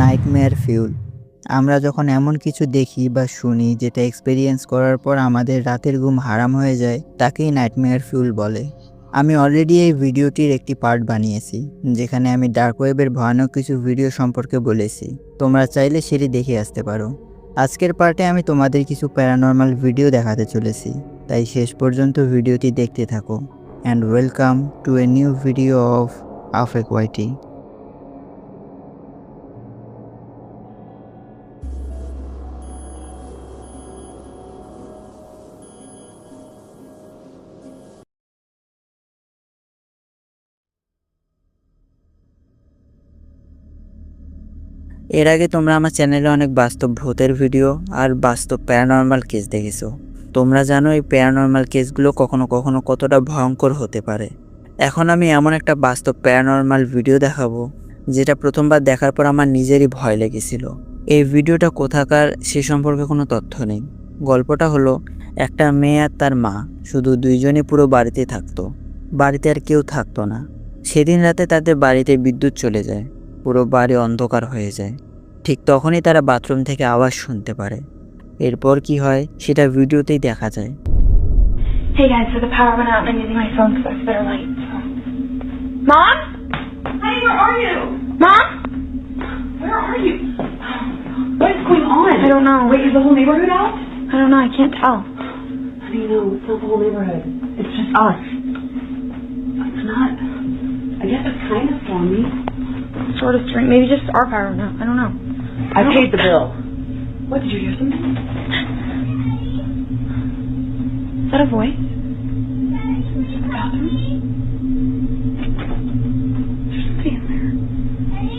Nightmare fuel আমরা যখন এমন কিছু দেখি বা শুনি যেটা এক্সপেরিয়েন্স করার পর আমাদের রাতের ঘুম হারাম হয়ে যায়, তাকেই নাইটমেয়ার ফিউল বলে। আমি অলরেডি এই ভিডিওটির একটি পার্ট বানিয়েছি, যেখানে আমি ডার্ক ওয়েবের ভয়ানক কিছু ভিডিও সম্পর্কে বলেছি। তোমরা চাইলে সেটি দেখে আসতে পারো। আজকের পার্টে আমি তোমাদের কিছু প্যারানর্মাল ভিডিও দেখাতে চলেছি, তাই শেষ পর্যন্ত ভিডিওটি দেখতে থাকো। And welcome to a new video of Afek YT এর আগে তোমরা আমার চ্যানেলে অনেক বাস্তব ভূতের ভিডিও আর বাস্তব প্যারানর্মাল কেস দেখেছ। তোমরা জানো এই প্যারানর্মাল কেসগুলো কখনো কখনো কতটা ভয়ঙ্কর হতে পারে। এখন আমি এমন একটা বাস্তব প্যারানর্মাল ভিডিও দেখাবো, যেটা প্রথমবার দেখার পর আমার নিজেরই ভয় লেগেছিল। এই ভিডিওটা কোথাকার সে সম্পর্কে কোনো তথ্য নেই। গল্পটা হলো, একটা মেয়ে আর তার মা, শুধু দুইজনই পুরো বাড়িতে থাকতো। বাড়িতে আর কেউ থাকতো না। সেদিন রাতে তাদের বাড়িতে বিদ্যুৎ চলে যায়। পুরো বাড়ি অন্ধকার হয়ে যায় ঠিক তখনই তারা বাথরুম থেকে আওয়াজ শুনতে পারে এরপর কি হয় সেটা ভিডিওতেই দেখা যায় Hey guys, so the power went out and I'm using my phone because that's better light. So. Mom? Hey, where are you? Mom? Where are you? What is going on? I don't know. Wait, is the whole neighborhood out? I don't know. I can't tell. You know? It's not the whole neighborhood. It's just us. It's not. I guess it's kind of stormy. Sort of strange. Maybe just our power went out. I don't know. I paid the bill. What, did you hear something? Is that a voice? The bathroom? There's somebody in there.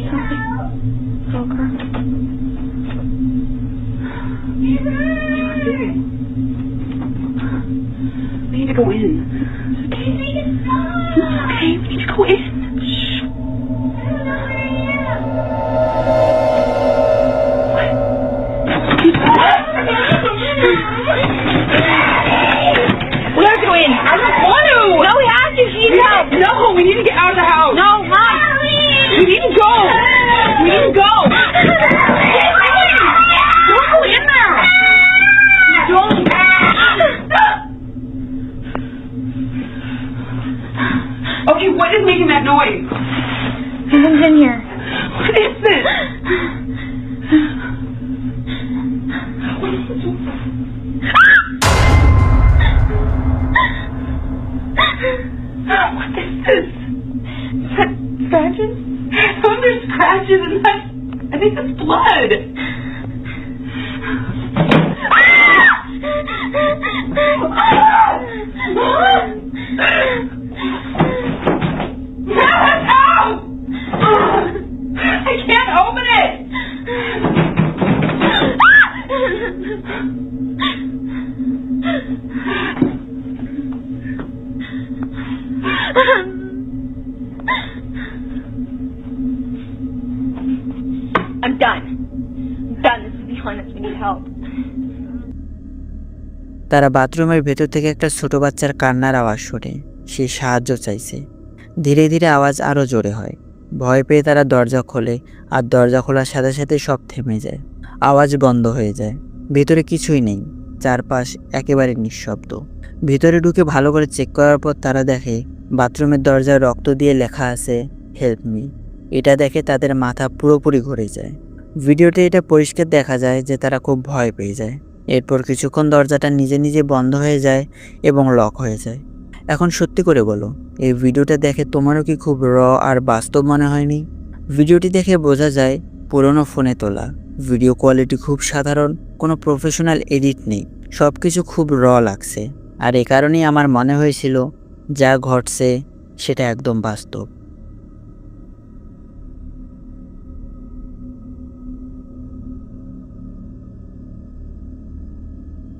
Sounds like a little girl. We need to go in. Okay. Okay, we need to go in. Shh. We need to get out of the house. No, Mom. We need to go. We need to go. Don't go in there. Don't. Okay, what is making that noise? Someone's in here. What is this? What is this? What is this? Is that scratches? Oh, Those are scratches and that's, I think that's blood. Get I'm done. I'm done. This is beyond us. We need help. তারা বাথরুমের ভেতর থেকে একটা ছোট বাচ্চার কান্নার আওয়াজ শোনে সে সাহায্য চাইছে ধীরে ধীরে আওয়াজ আরও জোরে হয় ভয় পেয়ে তারা দরজা খোলে আর দরজা খোলার সাথে সাথে সব থেমে যায় আওয়াজ বন্ধ হয়ে যায় ভেতরে কিছুই নেই চারপাশ একেবারে নিঃশব্দ ভিতরে ঢুকে ভালো করে চেক করার পর তারা দেখে, বাথরুমের দরজায় রক্ত দিয়ে লেখা আছে হেল্প মি এটা দেখে তাদের মাথা পুরোপুরি ঘুরে যায়। ভিডিওতে এটা পরিষ্কার দেখা যায় যে তারা খুব ভয় পেয়ে যায়। এরপর কিছুক্ষণ দরজাটা নিজে নিজে বন্ধ হয়ে যায় এবং লক হয়ে যায়। এখন সত্যি করে বলো, এই ভিডিওটা দেখে তোমারও কি খুব র আর বাস্তব মনে হয়নি? ভিডিওটি দেখে বোঝা যায়, পুরনো ফোনে তোলা, ভিডিও কোয়ালিটি খুব সাধারণ, কোনো প্রফেশনাল এডিট নেই সব কিছু খুব র লাগছে। আর এ কারণেই আমার মনে হয়েছিল, যা ঘটছে, সেটা একদম বাস্তব।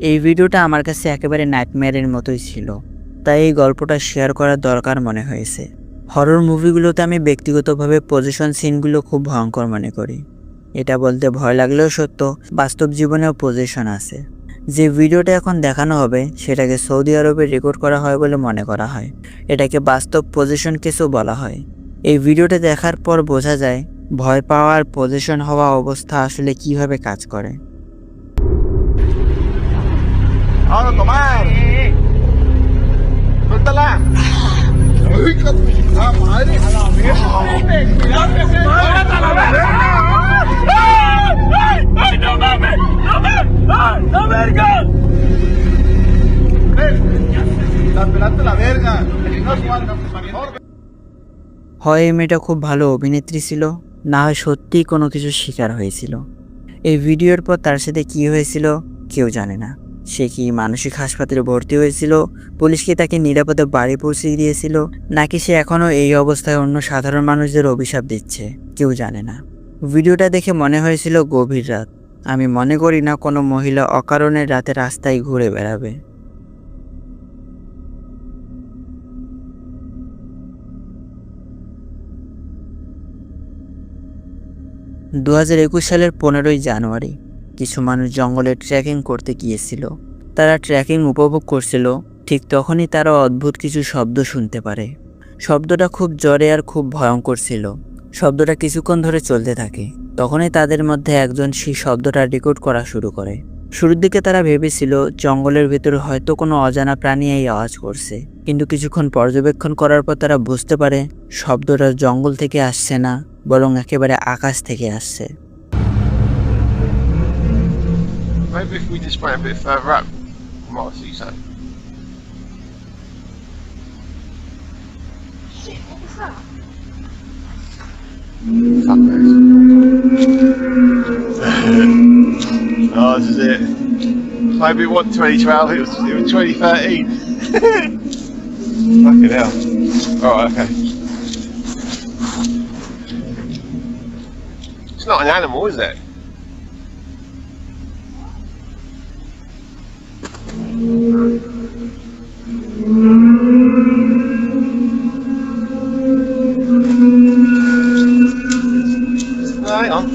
এই ভিডিওটা আমার কাছে একেবারে নাইটমেয়ারের মতোই ছিল। তাই এই গল্পটা শেয়ার করার দরকার মনে হয়েছে। হরর মুভিগুলোতে আমি ব্যক্তিগতভাবে পজিশন সিনগুলো খুব ভয়ঙ্কর মনে করি। এটা বলতে ভয় লাগলেও সত্য, বাস্তব জীবনেও পজিশন আছে। যে ভিডিওটা এখন দেখানো হবে, সেটাকে সৌদি আরবে রেকর্ড করা হয় বলে মনে করা হয়। এটাকে বাস্তব পজিশন কেসও বলা হয়। এই ভিডিওটা দেখার পর বোঝা যায়, ভয় পাওয়ার পজিশন হওয়া অবস্থা আসলে কীভাবে কাজ করে। ahora tomar. Suéltala. Uy, la মেয়েটা খুব ভালো অভিনেত্রী ছিল না হয় সত্যিই কোনো কিছু শিকার হয়েছিল এই ভিডিওর পর তার সাথে কি হয়েছিল কেউ জানে না সে কি মানসিক হাসপাতালে ভর্তি হয়েছিল? পুলিশ কি তাকে নিরাপদে বাড়ি পৌঁছে দিয়েছিল? নাকি সে এখনও এই অবস্থায় অন্য সাধারণ মানুষদের অভিশাপ দিচ্ছে? কেউ জানে না। ভিডিওটা দেখে মনে হয়েছিল গভীর রাত। আমি মনে করি না কোনো মহিলা অকারণে রাতে রাস্তায় ঘুরে বেড়াবে। দু সালের পনেরোই জানুয়ারি। কিছু মানুষ জঙ্গলে ট্রেকিং করতে গিয়েছিল। তারা ট্রেকিং উপভোগ করছিল, ঠিক তখনই তারা অদ্ভুত কিছু শব্দ শুনতে পারে। শব্দটা খুব জোরে আর খুব ভয়ঙ্কর ছিল। শব্দটা কিছুক্ষণ ধরে চলতে থাকে। তখনই তাদের মধ্যে একজন সেই শব্দটা রেকর্ড করা শুরু করে। শুরুর দিকে তারা ভেবেছিল, জঙ্গলের ভেতরে হয়তো কোনো অজানা প্রাণী এই আওয়াজ করছে। কিন্তু কিছুক্ষণ পর্যবেক্ষণ করার পর তারা বুঝতে পারে, শব্দটা জঙ্গল থেকে আসছে না, বরং একেবারে আকাশ থেকে আসছে। Maybe if we just went a bit further up, we might see something. Shit, what was that? Fuck this. oh, this is it. Maybe it wasn't 2012, it was, it was 2013. Fucking hell. Alright, okay. It's not an animal, is it? Hang on.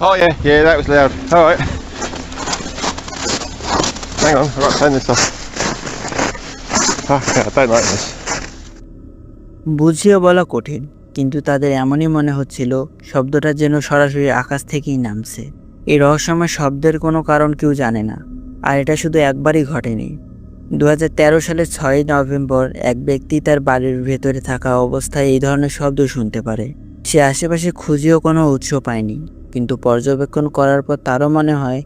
Oh yeah, yeah, that was loud. Alright. Hang on, I've got to turn this off. Fuck, I don't like this. বুঝিয়ে বলা কঠিন কিন্তু তাদের এমনই মনে হচ্ছিল শব্দটা যেন সরাসরি আকাশ থেকেই নামছে এই রহস্যময় শব্দের কোনো কারণ কেউ জানে না, আর এটা শুধু একবারই ঘটেনি। দু হাজার তেরো সালের ছয়ই নভেম্বর এক ব্যক্তি তার বাড়ির ভেতরে থাকা অবস্থায় এই ধরনের শব্দ শুনতে পারে। সে আশেপাশে খুঁজেও কোনো উৎস পায়নি, কিন্তু পর্যবেক্ষণ করার পর তারও মনে হয়,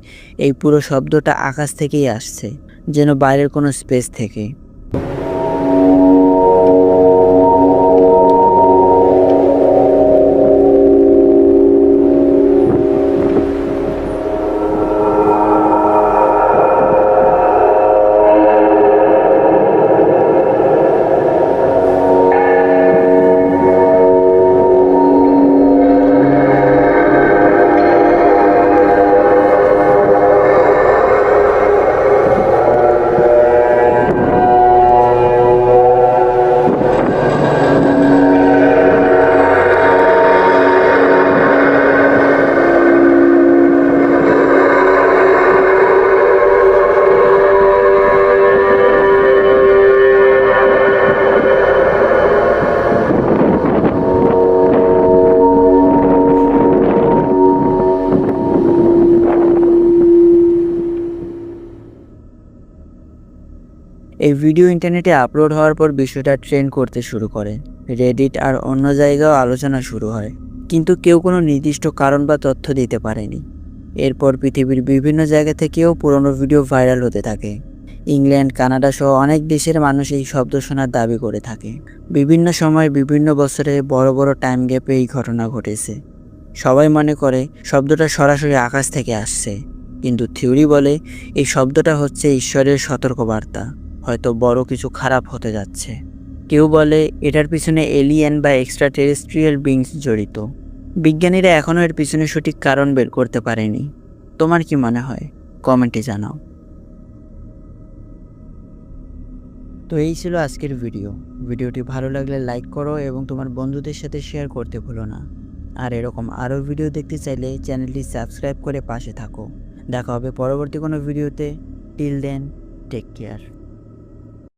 এই পুরো শব্দটা আকাশ থেকেই আসছে, যেন বাইরের কোনো স্পেস থেকে। ভিডিও ইন্টারনেটে আপলোড হওয়ার পর বিষয়টা ট্রেন্ড করতে শুরু করে। রেডিট আর অন্য জায়গাও আলোচনা শুরু হয়। কিন্তু কেউ কোনো নির্দিষ্ট কারণ বা তথ্য দিতে পারেনি। এরপর পৃথিবীর বিভিন্ন জায়গা থেকেও পুরনো ভিডিও ভাইরাল হতে থাকে। ইংল্যান্ড, কানাডা সহ অনেক দেশের মানুষ এই শব্দ শোনার দাবি করে থাকে। বিভিন্ন সময় বিভিন্ন বছরে বড় বড় টাইম গ্যাপে এই ঘটনা ঘটেছে। সবাই মনে করে শব্দটা সরাসরি আকাশ থেকে আসছে। কিন্তু থিওরি বলে এই শব্দটা হচ্ছে ঈশ্বরের সতর্কবার্তা। হয়তো বড় কিছু খারাপ হতে যাচ্ছে। কেউ বলে, এটার পিছনে এলিয়েন বা এক্সট্রা টেরেস্ট্রিয়াল বিংস জড়িত। বিজ্ঞানীরা এখনও এর পিছনে সঠিক কারণ বের করতে পারেনি। তোমার কি মনে হয়? কমেন্টে জানাও। তো এই ছিল আজকের ভিডিও। ভিডিওটি ভালো লাগলে লাইক করো এবং তোমার বন্ধুদের সাথে শেয়ার করতে ভুলো না। আর এরকম আরও ভিডিও দেখতে চাইলে চ্যানেলটি সাবস্ক্রাইব করে পাশে থাকো। দেখা হবে পরবর্তী কোনো ভিডিওতে। Till then take care